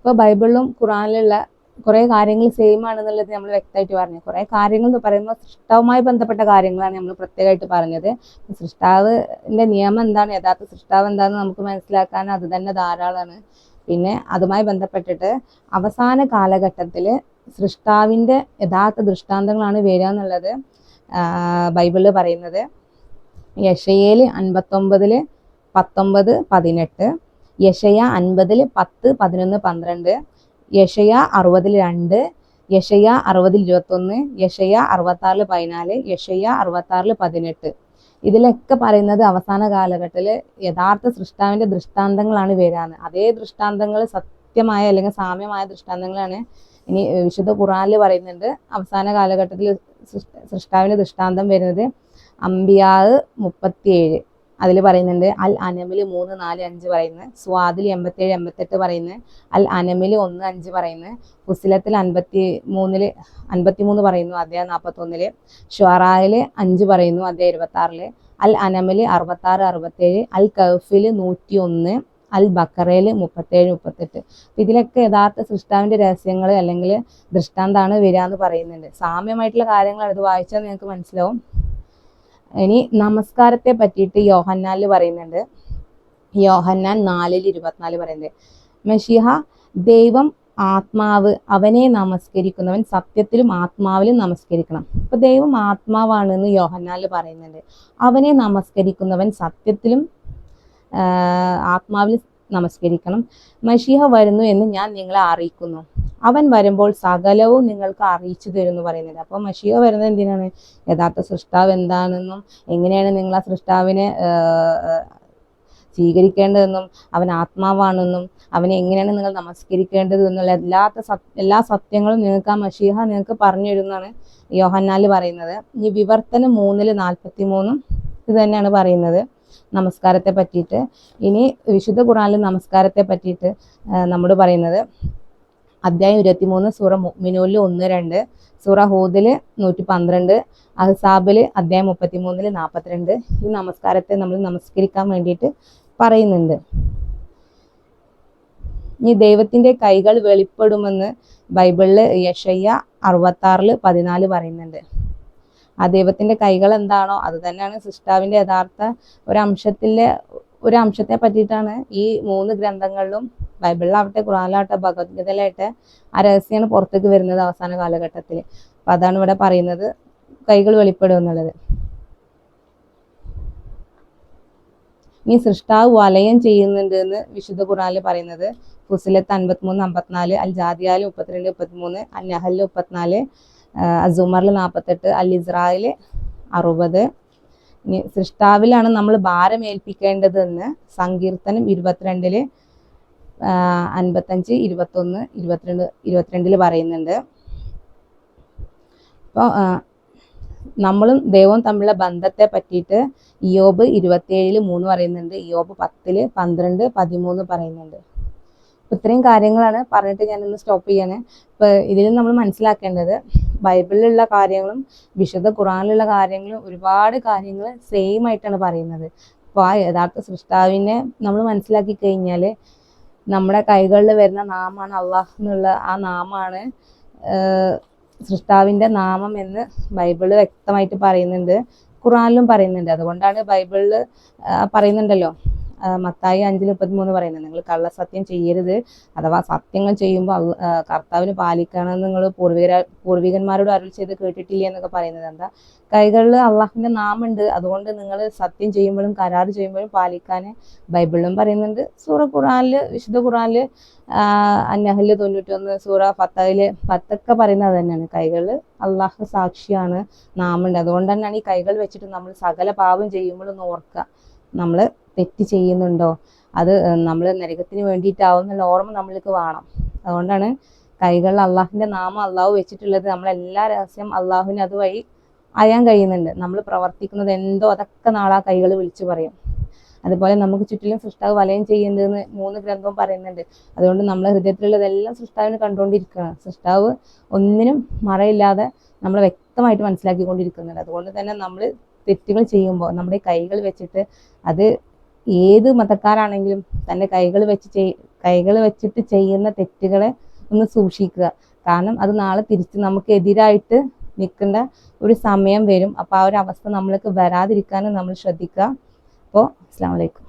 ഇപ്പോൾ ബൈബിളിലും ഖുറാനിലുള്ള കുറേ കാര്യങ്ങൾ സെയിം ആണെന്നുള്ളത് നമ്മൾ വ്യക്തമായിട്ട് പറഞ്ഞു. കുറേ കാര്യങ്ങൾ എന്ന് പറയുമ്പോൾ സൃഷ്ടാവുമായി ബന്ധപ്പെട്ട കാര്യങ്ങളാണ് നമ്മൾ പ്രത്യേകമായിട്ട് പറഞ്ഞത്. സൃഷ്ടാവിന്റെ നിയമം എന്താണ്? യഥാർത്ഥ സൃഷ്ടാവ് എന്താണെന്ന് നമുക്ക് മനസ്സിലാക്കാൻ അത് തന്നെ ധാരാളമാണ്. പിന്നെ അതുമായി ബന്ധപ്പെട്ടിട്ട് അവസാന കാലഘട്ടത്തിൽ സൃഷ്ടാവിന്റെ യഥാർത്ഥ ദൃഷ്ടാന്തങ്ങളാണ് വരിക എന്നുള്ളത് ബൈബിളിൽ പറയുന്നത്. യഷയേൽ അൻപത്തൊമ്പതിൽ പത്തൊമ്പത് പതിനെട്ട്. യഷയ അൻപതിൽ പത്ത് പതിനൊന്ന് പന്ത്രണ്ട്. യഷയ അറുപതിൽ രണ്ട്. യഷയ അറുപതിൽ ഇരുപത്തൊന്ന്. യഷയ അറുപത്താറിൽ പതിനാല്. യഷയ അറുപത്താറിൽ പതിനെട്ട്. ഇതിലൊക്കെ പറയുന്നത് അവസാന കാലഘട്ടത്തിൽ യഥാർത്ഥ സൃഷ്ടാവിന്റെ ദൃഷ്ടാന്തങ്ങളാണ് വരാന്ന്. അതേ ദൃഷ്ടാന്തങ്ങൾ സത്യമായ അല്ലെങ്കിൽ സാമ്യമായ ദൃഷ്ടാന്തങ്ങളാണ് ഇനി വിശുദ്ധ ഖുറാനിൽ പറയുന്നുണ്ട്. അവസാന കാലഘട്ടത്തിൽ സൃഷ്ട- സൃഷ്ടാവിന്റെ ദൃഷ്ടാന്തം വരുന്നത് അമ്പിയാവ് മുപ്പത്തിയേഴ്. അതിൽ പറയുന്നുണ്ട് അൽ അനമിൽ മൂന്ന് നാല് അഞ്ച് പറയുന്നത് സ്വാദിൽ എൺപത്തേഴ് എൺപത്തെട്ട് പറയുന്നത് അൽ അനമിൽ ഒന്ന് അഞ്ച് പറയുന്നത് ഫുസിലത്തിൽ അൻപത്തി മൂന്നിൽ അൻപത്തി മൂന്ന് പറയുന്നു അദ്ദേഹം നാൽപ്പത്തൊന്നിൽ ഷുറായിൽ അഞ്ച് പറയുന്നു അദ്ദേഹം ഇരുപത്താറിൽ അൽ അനമിൽ അറുപത്താറ് അറുപത്തേഴ് അൽ കൗഫിൽ നൂറ്റി ഒന്ന് അൽ ബക്കറയിൽ മുപ്പത്തേഴ് മുപ്പത്തെട്ട്. ഇതിലൊക്കെ യഥാർത്ഥ സൃഷ്ടാവിന്റെ രഹസ്യങ്ങൾ അല്ലെങ്കിൽ ദൃഷ്ടാന്താണ് വരിക എന്ന് പറയുന്നുണ്ട്. സാമ്യമായിട്ടുള്ള കാര്യങ്ങൾ അത് വായിച്ചാൽ നിങ്ങൾക്ക് മനസ്സിലാവും. ഇനി നമസ്കാരത്തെ പറ്റിയിട്ട് യോഹന്നാലിൽ പറയുന്നുണ്ട്. യോഹന്നാൻ നാലിൽ ഇരുപത്തിനാല് പറയുന്നത് മെഷിഹ ദൈവം ആത്മാവ് അവനെ നമസ്കരിക്കുന്നവൻ സത്യത്തിലും ആത്മാവിലും നമസ്കരിക്കണം. അപ്പൊ ദൈവം ആത്മാവാണ് എന്ന് യോഹന്നാലിൽ പറയുന്നുണ്ട്. അവനെ നമസ്കരിക്കുന്നവൻ സത്യത്തിലും ആഹ് ആത്മാവിൽ നമസ്കരിക്കണം. മഷിഹ വരുന്നു എന്ന് ഞാൻ നിങ്ങളെ അറിയിക്കുന്നു. അവൻ വരുമ്പോൾ സകലവും നിങ്ങൾക്ക് അറിയിച്ചു തരും എന്ന് പറയുന്നത്. അപ്പോൾ മഷിഹ വരുന്നത് എന്തിനാണ്? യഥാർത്ഥ സൃഷ്ടാവ് എന്താണെന്നും എങ്ങനെയാണ് നിങ്ങൾ ആ സൃഷ്ടാവിനെ സ്വീകരിക്കേണ്ടതെന്നും അവൻ ആത്മാവാണെന്നും അവനെ എങ്ങനെയാണ് നിങ്ങൾ നമസ്കരിക്കേണ്ടത് എന്നുള്ള സത് എല്ലാ സത്യങ്ങളും നിങ്ങൾക്ക് ആ മഷീഹ നിങ്ങൾക്ക് പറഞ്ഞു തരുന്നതാണ് യോഹന്നാൽ പറയുന്നത്. ഈ വിവർത്തനം മൂന്നിൽ നാൽപ്പത്തി മൂന്നും ഇത് തന്നെയാണ് പറയുന്നത്. നമസ്കാരത്തെ പറ്റിയിട്ട്. ഇനി വിശുദ്ധ ഖുറാനിൽ നമസ്കാരത്തെ പറ്റിയിട്ട് നമ്മോട് പറയുന്നത് അധ്യായം ഇരുപത്തിമൂന്ന് സൂറ മുഅ്മിനൂനിൽ ഒന്ന് രണ്ട് സൂറ ഹൂദിൽ നൂറ്റി പന്ത്രണ്ട് അഹ്സാബിൽ അധ്യായം മുപ്പത്തിമൂന്നിൽ നാൽപ്പത്തിരണ്ട് ഈ നമസ്കാരത്തെ നമ്മൾ നമസ്കരിക്കാൻ വേണ്ടിയിട്ട് പറയുന്നുണ്ട്. ഇനി ദൈവത്തിന്റെ കൈകൾ വെളിപ്പെടുമെന്ന് ബൈബിളിൽ യഷയ്യ അറുപത്താറിൽ പതിനാല് പറയുന്നുണ്ട്. ആ ദൈവത്തിന്റെ കൈകൾ എന്താണോ അത് തന്നെയാണ് സൃഷ്ടാവിന്റെ യഥാർത്ഥ ഒരംശത്തിലെ ഒരു അംശത്തെ പറ്റിയിട്ടാണ് ഈ മൂന്ന് ഗ്രന്ഥങ്ങളിലും ബൈബിളിലാവട്ടെ ഖുറാനിലാവട്ടെ ഭഗവത്ഗീതയിലായിട്ട് ആ രഹസ്യമാണ് പുറത്തേക്ക് വരുന്നത് അവസാന കാലഘട്ടത്തിൽ. അപ്പൊ അതാണ് ഇവിടെ പറയുന്നത് കൈകൾ വെളിപ്പെടും എന്നുള്ളത്. ഇനി സൃഷ്ടാവ് വലയം ചെയ്യുന്നുണ്ട് എന്ന് വിശുദ്ധ ഖുറാനിൽ പറയുന്നത്. ഫുസിലത്ത് അൻപത്തിമൂന്ന് അമ്പത്തിനാല് അൽ ജാദിയാൽ മുപ്പത്തിരണ്ട് മുപ്പത്തിമൂന്ന് അൽ നഹലിൽ മുപ്പത്തിനാല് അസൂമറിൽ നാൽപ്പത്തെട്ട് അൽ ഇസ്രായേൽ അറുപത്. ഇനി സൃഷ്ടാവിലാണ് നമ്മൾ ഭാരം ഏൽപ്പിക്കേണ്ടതെന്ന് സങ്കീർത്തനം ഇരുപത്തിരണ്ടിൽ അൻപത്തഞ്ച് ഇരുപത്തൊന്ന് ഇരുപത്തിരണ്ട് ഇരുപത്തിരണ്ടിൽ പറയുന്നുണ്ട്. അപ്പോൾ നമ്മളും ദൈവവും തമ്മിലുള്ള ബന്ധത്തെ പറ്റിയിട്ട് ഇയോബ് ഇരുപത്തിയേഴിൽ മൂന്ന് പറയുന്നുണ്ട് ഇയോബ് പത്തിൽ പന്ത്രണ്ട് പതിമൂന്ന് പറയുന്നുണ്ട്. ഇത്രയും കാര്യങ്ങളാണ് പറഞ്ഞിട്ട് ഞാനൊന്ന് സ്റ്റോപ്പ് ചെയ്യാണ്. ഇപ്പൊ ഇതിൽ നമ്മൾ മനസ്സിലാക്കേണ്ടത് ബൈബിളിലുള്ള കാര്യങ്ങളും വിശുദ്ധ ഖുറാനിലുള്ള കാര്യങ്ങളും ഒരുപാട് കാര്യങ്ങൾ സെയിം ആയിട്ടാണ് പറയുന്നത്. അപ്പോൾ ആ യഥാർത്ഥ സൃഷ്ടാവിനെ നമ്മൾ മനസ്സിലാക്കി കഴിഞ്ഞാൽ നമ്മുടെ കൈകളിൽ വരുന്ന നാമാണ് അള്ളാഹ് എന്നുള്ള ആ നാമാണ് സൃഷ്ടാവിന്റെ നാമം എന്ന് ബൈബിൾ വ്യക്തമായിട്ട് പറയുന്നുണ്ട് ഖുറാനിലും പറയുന്നുണ്ട്. അതുകൊണ്ടാണ് ബൈബിളിൽ പറയുന്നുണ്ടല്ലോ. മത്തായി അഞ്ചിൽ മുപ്പത്തിമൂന്ന് പറയുന്നത്. നിങ്ങൾ കള്ളസത്യം ചെയ്യരുത്. അഥവാ സത്യങ്ങൾ ചെയ്യുമ്പോൾ കർത്താവിന് പാലിക്കണമെന്ന് നിങ്ങൾ പൂർവികര പൂർവികന്മാരോട് അരുൾ ചെയ്ത് കേട്ടിട്ടില്ല എന്നൊക്കെ പറയുന്നത് എന്താ? കൈകളിൽ അള്ളാഹിന്റെ നാമുണ്ട്. അതുകൊണ്ട് നിങ്ങൾ സത്യം ചെയ്യുമ്പോഴും കരാർ ചെയ്യുമ്പോഴും പാലിക്കാൻ ബൈബിളിലും പറയുന്നുണ്ട്. സൂറ ഖുറാനിൽ വിശുദ്ധ ഖുറാനിൽ അന്നഹൽ തൊണ്ണൂറ്റൊന്ന് സൂറ ഫത്തയിൽ പത്തൊക്കെ പറയുന്നത് തന്നെയാണ്. കൈകളിൽ അള്ളാഹ് സാക്ഷിയാണ് നാമുണ്ട്. അതുകൊണ്ട് തന്നെയാണ് ഈ കൈകൾ വെച്ചിട്ട് നമ്മൾ സകല പാപം ചെയ്യുമ്പോഴൊന്ന് ഓർക്കുക. നമ്മൾ തെറ്റ് ചെയ്യുന്നുണ്ടോ? അത് നമ്മൾ നരകത്തിന് വേണ്ടിയിട്ടാവും എന്നുള്ള ഓർമ്മ നമ്മൾക്ക് വേണം. അതുകൊണ്ടാണ് കൈകളിൽ അള്ളാഹുവിന്റെ നാമം അള്ളാഹു വെച്ചിട്ടുള്ളത്. നമ്മളെല്ലാ രഹസ്യം അള്ളാഹുവിന് അതുവഴി അറിയാൻ കഴിയുന്നുണ്ട്. നമ്മൾ പ്രവർത്തിക്കുന്നത് എന്തോ അതൊക്കെ നാളെ ആ കൈകൾ വിളിച്ചു പറയും. അതുപോലെ നമുക്ക് ചുറ്റിലും സൃഷ്ടാവ് വലയം ചെയ്യുന്നതെന്ന് മൂന്ന് ഗ്രന്ഥവും പറയുന്നുണ്ട്. അതുകൊണ്ട് നമ്മളെ ഹൃദയത്തിലുള്ളതെല്ലാം സൃഷ്ടാവിന് കണ്ടുകൊണ്ടിരിക്കുകയാണ്. സൃഷ്ടാവ് ഒന്നിനും മറയില്ലാതെ നമ്മൾ വ്യക്തമായിട്ട് മനസ്സിലാക്കിക്കൊണ്ടിരിക്കുന്നുണ്ട്. അതുകൊണ്ട് തന്നെ നമ്മൾ തെറ്റുകൾ ചെയ്യുമ്പോൾ നമ്മുടെ കൈകൾ വെച്ചിട്ട് അത് ഏത് മതക്കാരാണെങ്കിലും തന്റെ കൈകൾ വെച്ച് കൈകൾ വെച്ചിട്ട് ചെയ്യുന്ന തെറ്റുകളെ ഒന്ന് സൂക്ഷിക്കുക. കാരണം അത് നാളെ തിരിച്ച് നമുക്ക് എതിരായിട്ട് നിൽക്കേണ്ട ഒരു സമയം വരും. അപ്പോൾ ആ ഒരു അവസ്ഥ നമ്മൾക്ക് വരാതിരിക്കാനും നമ്മൾ ശ്രദ്ധിക്കുക. അപ്പോൾ അസ്സാം വലൈക്കും